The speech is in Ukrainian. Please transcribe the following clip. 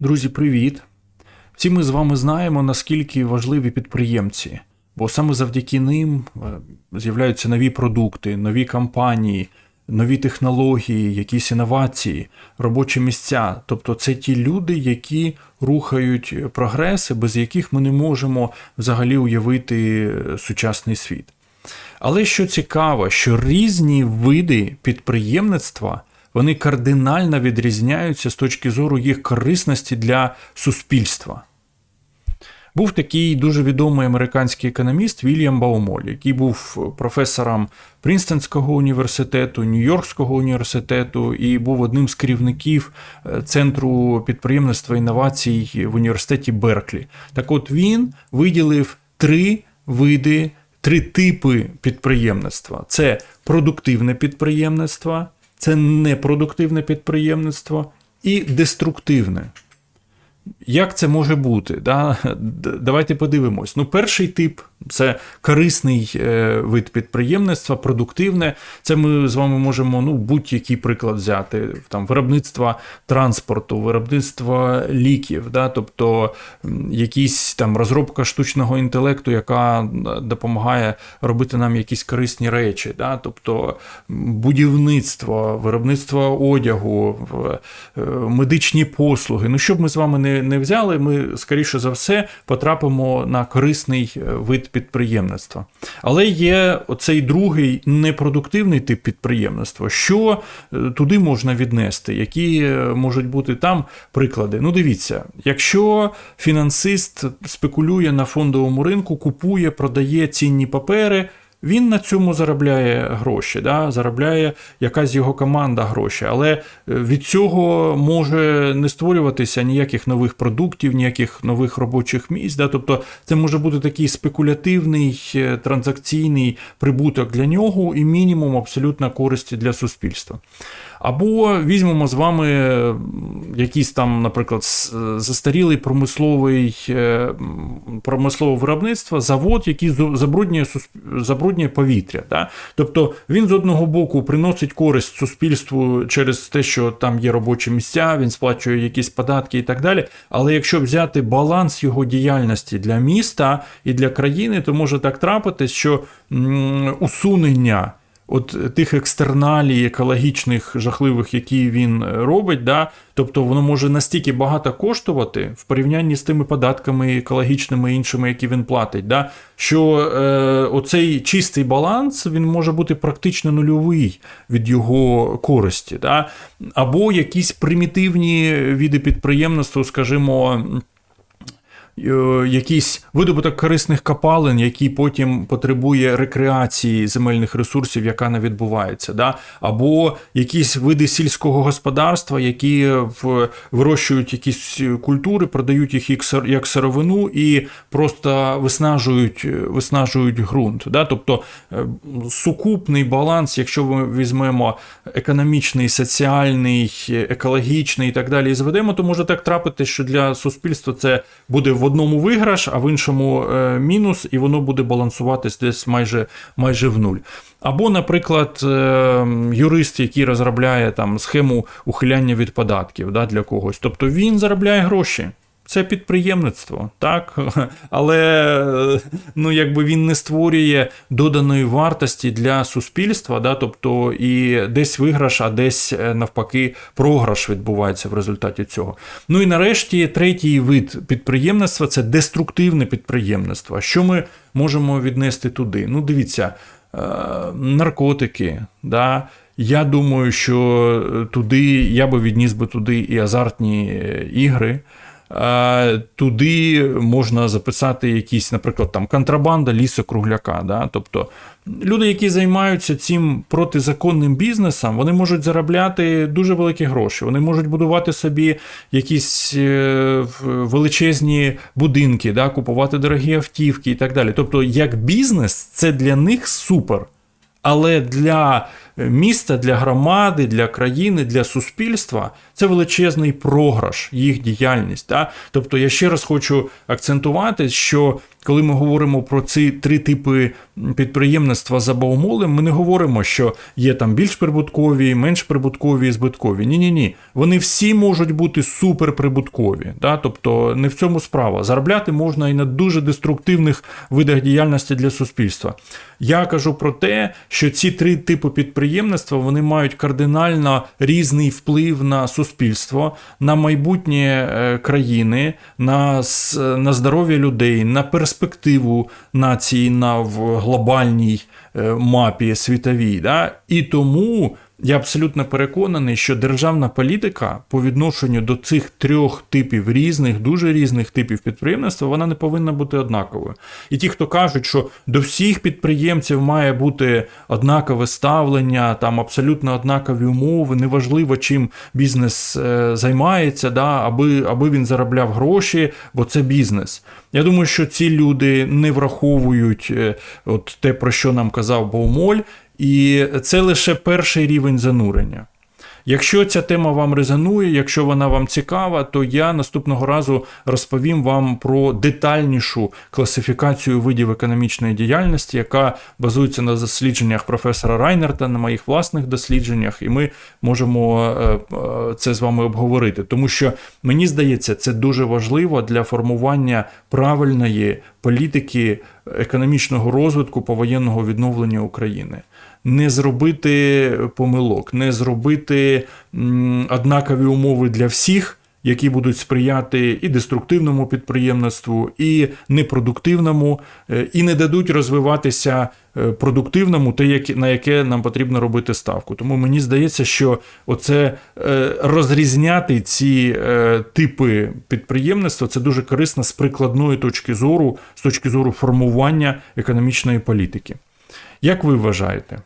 Друзі, привіт! Всі ми з вами знаємо, наскільки важливі підприємці, бо саме завдяки ним е, з'являються нові продукти, нові кампанії, нові технології, якісь інновації, робочі місця. Тобто це ті люди, які рухають прогреси, без яких ми не можемо взагалі уявити е, сучасний світ. Але що цікаво, що різні види підприємництва вони кардинально відрізняються з точки зору їх корисності для суспільства. Був такий дуже відомий американський економіст Вільям Баумоль, який був професором Принстонського університету, Нью-Йоркського університету і був одним з керівників е, Центру підприємництва інновацій в університеті Берклі. Так от він виділив три види, три типи підприємництва: це продуктивне підприємництво, це непродуктивне підприємництво і деструктивне. Як це може бути? Да? Давайте подивимось. Ну, перший тип це корисний е, вид підприємництва, продуктивне. Це ми з вами можемо ну, будь-який приклад взяти: там виробництва транспорту, виробництва ліків, да? тобто якісь там розробка штучного інтелекту, яка допомагає робити нам якісь корисні речі, да? тобто будівництво, виробництво одягу, е, медичні послуги. Ну, щоб ми з вами не, не взяли, ми скоріше за все потрапимо на корисний е, вид підприємництва. Але є оцей другий непродуктивний тип підприємництва. Що е, туди можна віднести? Які е, можуть бути там приклади? Ну, дивіться, якщо фінансист спекулює на фондовому ринку, купує, продає цінні папери. Він на цьому заробляє гроші, да? заробляє якась його команда гроші, але е, від цього може не створюватися ніяких нових продуктів, ніяких нових робочих місць. Да? Тобто це може бути такий спекулятивний е, транзакційний прибуток для нього і мінімум абсолютно користі для суспільства. Або візьмемо з вами якийсь там, наприклад, застарілий промисловий промислове виробництво, завод, який забруднює забруднює повітря. Да? Тобто він з одного боку приносить користь суспільству через те, що там є робочі місця, він сплачує якісь податки і так далі. Але якщо взяти баланс його діяльності для міста і для країни, то може так трапитись, що усунення от тих екстерналій екологічних жахливих, які він робить, да, тобто воно може настільки багато коштувати в порівнянні з тими податками екологічними і іншими, які він платить, да, що е, оцей чистий баланс він може бути практично нульовий від його користі. Да, Або якісь примітивні види підприємництва, скажімо. Е, якийсь видобуток корисних копалин, який потім потребує рекреації земельних ресурсів, яка не відбувається, да? або якісь види сільського господарства, які вирощують якісь культури, продають їх як сировину і просто виснажують виснажують ґрунт. Да? Тобто е, сукупний баланс, якщо ми візьмемо економічний, соціальний, екологічний і так далі, і зведемо, то може так трапити, що для суспільства це буде одному виграш, а в іншому е, мінус, і воно буде балансуватись десь майже майже в нуль. Або, наприклад, е, юрист, який розробляє там схему ухиляння від податків да, для когось. Тобто він заробляє гроші. Це підприємництво, так, але ну, якби він не створює доданої вартості для суспільства, да, тобто і десь виграш, а десь е, навпаки програш відбувається в результаті цього. Ну і нарешті третій вид підприємництва це деструктивне підприємництво. Що ми можемо віднести туди? Ну, дивіться, е, наркотики. да, Я думаю, що туди я би відніс би туди і азартні е, ігри. Туди можна записати якісь, наприклад, там контрабанда лісокругляка. Да? Тобто люди, які займаються цим протизаконним бізнесом, вони можуть заробляти дуже великі гроші. Вони можуть будувати собі якісь е, величезні будинки, да? купувати дорогі автівки і так далі. Тобто, як бізнес, це для них супер. Але для міста, для громади, для країни, для суспільства це величезний програш, їх діяльність. Да? Тобто я ще раз хочу акцентувати, що коли ми говоримо про ці три типи підприємництва за Баумолем, ми не говоримо, що є там більш прибуткові, менш прибуткові і збиткові. Ні, ні, ні. Вони всі можуть бути суперприбуткові. Да? Тобто не в цьому справа. Заробляти можна і на дуже деструктивних видах діяльності для суспільства. Я кажу про те, що ці три типи підприємництва вони мають кардинально різний вплив на суспільство, на майбутнє е, країни, на, на здоров'я людей, на перспективу нації на в глобальній е, мапі світовій. Да? І тому я абсолютно переконаний, що державна політика по відношенню до цих трьох типів різних, дуже різних типів підприємництва, вона не повинна бути однаковою. І ті, хто кажуть, що до всіх підприємців має бути однакове ставлення, там абсолютно однакові умови, неважливо, чим бізнес е, займається, да, аби, аби він заробляв гроші, бо це бізнес. Я думаю, що ці люди не враховують е, от те, про що нам казав Баумоль, і це лише перший рівень занурення. Якщо ця тема вам резонує, якщо вона вам цікава, то я наступного разу розповім вам про детальнішу класифікацію видів економічної діяльності, яка базується на дослідженнях професора Райнерта, на моїх власних дослідженнях, і ми можемо е, е, це з вами обговорити. Тому що мені здається, це дуже важливо для формування правильної політики економічного розвитку повоєнного відновлення України не зробити помилок, не зробити однакові умови для всіх, які будуть сприяти і деструктивному підприємництву, і непродуктивному, е, і не дадуть розвиватися е, продуктивному, те, на яке нам потрібно робити ставку. Тому мені здається, що оце е, розрізняти ці типи підприємництва це дуже корисно з прикладної точки зору, з точки зору формування економічної політики. Як ви вважаєте?